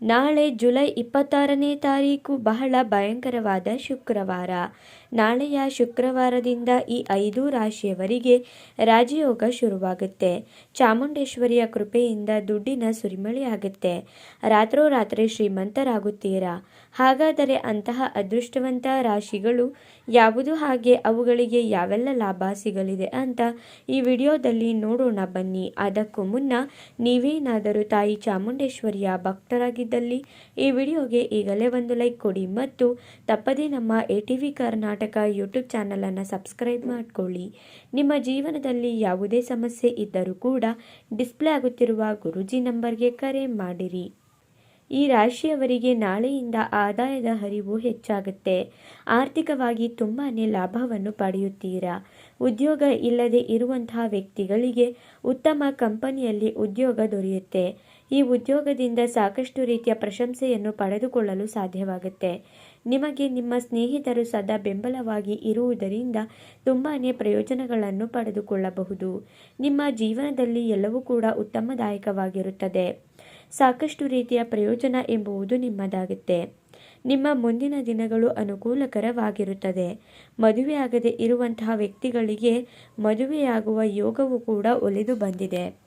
ನಾಳೆ ಜುಲೈ ಇಪ್ಪತ್ತಾರನೇ ತಾರೀಕು ಬಹಳ ಭಯಂಕರವಾದ ಶುಕ್ರವಾರ. ನಾಳೆಯ ಶುಕ್ರವಾರದಿಂದ ಈ ಐದು ರಾಶಿಯವರಿಗೆ ರಾಜಯೋಗ ಶುರುವಾಗುತ್ತೆ. ಚಾಮುಂಡೇಶ್ವರಿಯ ಕೃಪೆಯಿಂದ ದುಡ್ಡಿನ ಸುರಿಮಳೆಯಾಗುತ್ತೆ. ರಾತ್ರೋರಾತ್ರಿ ಶ್ರೀಮಂತರಾಗುತ್ತೀರಾ? ಹಾಗಾದರೆ ಅಂತಹ ಅದೃಷ್ಟವಂತ ರಾಶಿಗಳು ಯಾವುದು? ಹಾಗೆ ಅವುಗಳಿಗೆ ಯಾವೆಲ್ಲ ಲಾಭ ಸಿಗಲಿದೆ ಅಂತ ಈ ವಿಡಿಯೋದಲ್ಲಿ ನೋಡೋಣ ಬನ್ನಿ. ಅದಕ್ಕೂ ಮುನ್ನ ನೀವೇನಾದರೂ ತಾಯಿ ಚಾಮುಂಡೇಶ್ವರಿಯ ಭಕ್ತರಾಗಿದ್ದಲ್ಲಿ ಈ ವಿಡಿಯೋಗೆ ಈಗಲೇ ಒಂದು ಲೈಕ್ ಕೊಡಿ ಮತ್ತು ತಪ್ಪದೇ ನಮ್ಮ ಎ ವಿ ಕರ್ನಾಟಕ ಯೂಟ್ಯೂಬ್ ಚಾನಲನ್ನು ಸಬ್ಸ್ಕ್ರೈಬ್ ಮಾಡಿಕೊಳ್ಳಿ. ನಿಮ್ಮ ಜೀವನದಲ್ಲಿ ಯಾವುದೇ ಸಮಸ್ಯೆ ಇದ್ದರೂ ಕೂಡ ಡಿಸ್ಪ್ಲೇ ಆಗುತ್ತಿರುವ ಗುರುಜಿ ನಂಬರ್ಗೆ ಕರೆ ಮಾಡಿರಿ. ಈ ರಾಶಿಯವರಿಗೆ ನಾಳೆಯಿಂದ ಆದಾಯದ ಹರಿವು ಹೆಚ್ಚಾಗುತ್ತೆ. ಆರ್ಥಿಕವಾಗಿ ತುಂಬಾ ಲಾಭವನ್ನು ಪಡೆಯುತ್ತೀರಾ? ಉದ್ಯೋಗ ಇಲ್ಲದೆ ಇರುವಂತಹ ವ್ಯಕ್ತಿಗಳಿಗೆ ಉತ್ತಮ ಕಂಪನಿಯಲ್ಲಿ ಉದ್ಯೋಗ ದೊರೆಯುತ್ತೆ. ಈ ಉದ್ಯೋಗದಿಂದ ಸಾಕಷ್ಟು ರೀತಿಯ ಪ್ರಶಂಸೆಯನ್ನು ಪಡೆದುಕೊಳ್ಳಲು ಸಾಧ್ಯವಾಗುತ್ತೆ. ನಿಮಗೆ ನಿಮ್ಮ ಸ್ನೇಹಿತರು ಸದಾ ಬೆಂಬಲವಾಗಿ ಇರುವುದರಿಂದ ತುಂಬಾ ಪ್ರಯೋಜನಗಳನ್ನು ಪಡೆದುಕೊಳ್ಳಬಹುದು. ನಿಮ್ಮ ಜೀವನದಲ್ಲಿ ಎಲ್ಲವೂ ಕೂಡ ಉತ್ತಮದಾಯಕವಾಗಿರುತ್ತದೆ. ಸಾಕಷ್ಟು ರೀತಿಯ ಪ್ರಯೋಜನ ಎಂಬುವುದು ನಿಮ್ಮದಾಗುತ್ತೆ. ನಿಮ್ಮ ಮುಂದಿನ ದಿನಗಳು ಅನುಕೂಲಕರವಾಗಿರುತ್ತದೆ. ಮದುವೆಯಾಗದೆ ಇರುವಂತಹ ವ್ಯಕ್ತಿಗಳಿಗೆ ಮದುವೆಯಾಗುವ ಯೋಗವು ಕೂಡ ಒಲಿದು ಬಂದಿದೆ.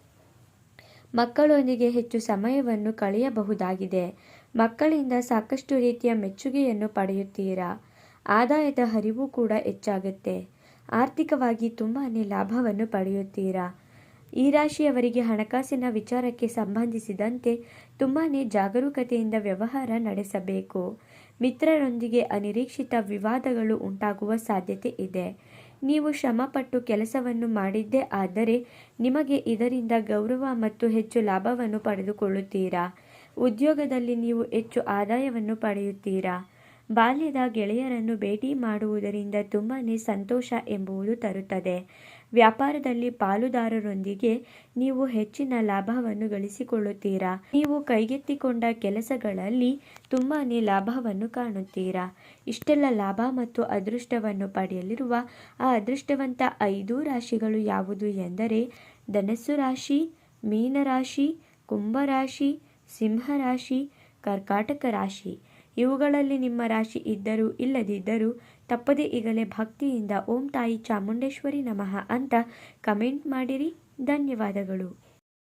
ಮಕ್ಕಳೊಂದಿಗೆ ಹೆಚ್ಚು ಸಮಯವನ್ನು ಕಳೆಯಬಹುದಾಗಿದೆ. ಮಕ್ಕಳಿಂದ ಸಾಕಷ್ಟು ರೀತಿಯ ಮೆಚ್ಚುಗೆಯನ್ನು ಪಡೆಯುತ್ತೀರಾ? ಆದಾಯದ ಹರಿವು ಕೂಡ ಹೆಚ್ಚಾಗುತ್ತೆ. ಆರ್ಥಿಕವಾಗಿ ತುಂಬಾ ಲಾಭವನ್ನು ಪಡೆಯುತ್ತೀರಾ? ಈ ರಾಶಿಯವರಿಗೆ ಹಣಕಾಸಿನ ವಿಚಾರಕ್ಕೆ ಸಂಬಂಧಿಸಿದಂತೆ ತುಂಬಾ ಜಾಗರೂಕತೆಯಿಂದ ವ್ಯವಹಾರ ನಡೆಸಬೇಕು. ಮಿತ್ರರೊಂದಿಗೆ ಅನಿರೀಕ್ಷಿತ ವಿವಾದಗಳು ಉಂಟಾಗುವ ಸಾಧ್ಯತೆ ಇದೆ. ನೀವು ಶ್ರಮಪಟ್ಟು ಕೆಲಸವನ್ನು ಮಾಡಿದ್ದೇ ಆದರೆ ನಿಮಗೆ ಇದರಿಂದ ಗೌರವ ಮತ್ತು ಹೆಚ್ಚು ಲಾಭವನ್ನು ಪಡೆದುಕೊಳ್ಳುತ್ತೀರಾ? ಉದ್ಯೋಗದಲ್ಲಿ ನೀವು ಹೆಚ್ಚು ಆದಾಯವನ್ನು ಪಡೆಯುತ್ತೀರಾ? ಬಾಲ್ಯದ ಗೆಳೆಯರನ್ನು ಭೇಟಿ ಮಾಡುವುದರಿಂದ ತುಂಬಾ ಸಂತೋಷ ಎಂಬುದು ತರುತ್ತದೆ. ವ್ಯಾಪಾರದಲ್ಲಿ ಪಾಲುದಾರರೊಂದಿಗೆ ನೀವು ಹೆಚ್ಚಿನ ಲಾಭವನ್ನು ಗಳಿಸಿಕೊಳ್ಳುತ್ತೀರಾ? ನೀವು ಕೈಗೆತ್ತಿಕೊಂಡ ಕೆಲಸಗಳಲ್ಲಿ ತುಂಬಾ ಲಾಭವನ್ನು ಕಾಣುತ್ತೀರಾ? ಇಷ್ಟೆಲ್ಲ ಲಾಭ ಮತ್ತು ಅದೃಷ್ಟವನ್ನು ಪಡೆಯಲಿರುವ ಆ ಅದೃಷ್ಟವಂತ ಐದು ರಾಶಿಗಳು ಯಾವುದು ಎಂದರೆ ಧನಸ್ಸು ರಾಶಿ, ಮೀನರಾಶಿ, ಕುಂಭರಾಶಿ, ಸಿಂಹರಾಶಿ, ಕರ್ಕಾಟಕ ರಾಶಿ. ಇವುಗಳಲ್ಲಿ ನಿಮ್ಮ ರಾಶಿ ಇದ್ದರೂ ಇಲ್ಲದಿದ್ದರೂ ತಪ್ಪದೇ ಈಗಲೇ ಭಕ್ತಿಯಿಂದ ಓಂ ತಾಯಿ ಚಾಮುಂಡೇಶ್ವರಿ ನಮಃ ಅಂತ ಕಮೆಂಟ್ ಮಾಡಿರಿ. ಧನ್ಯವಾದಗಳು.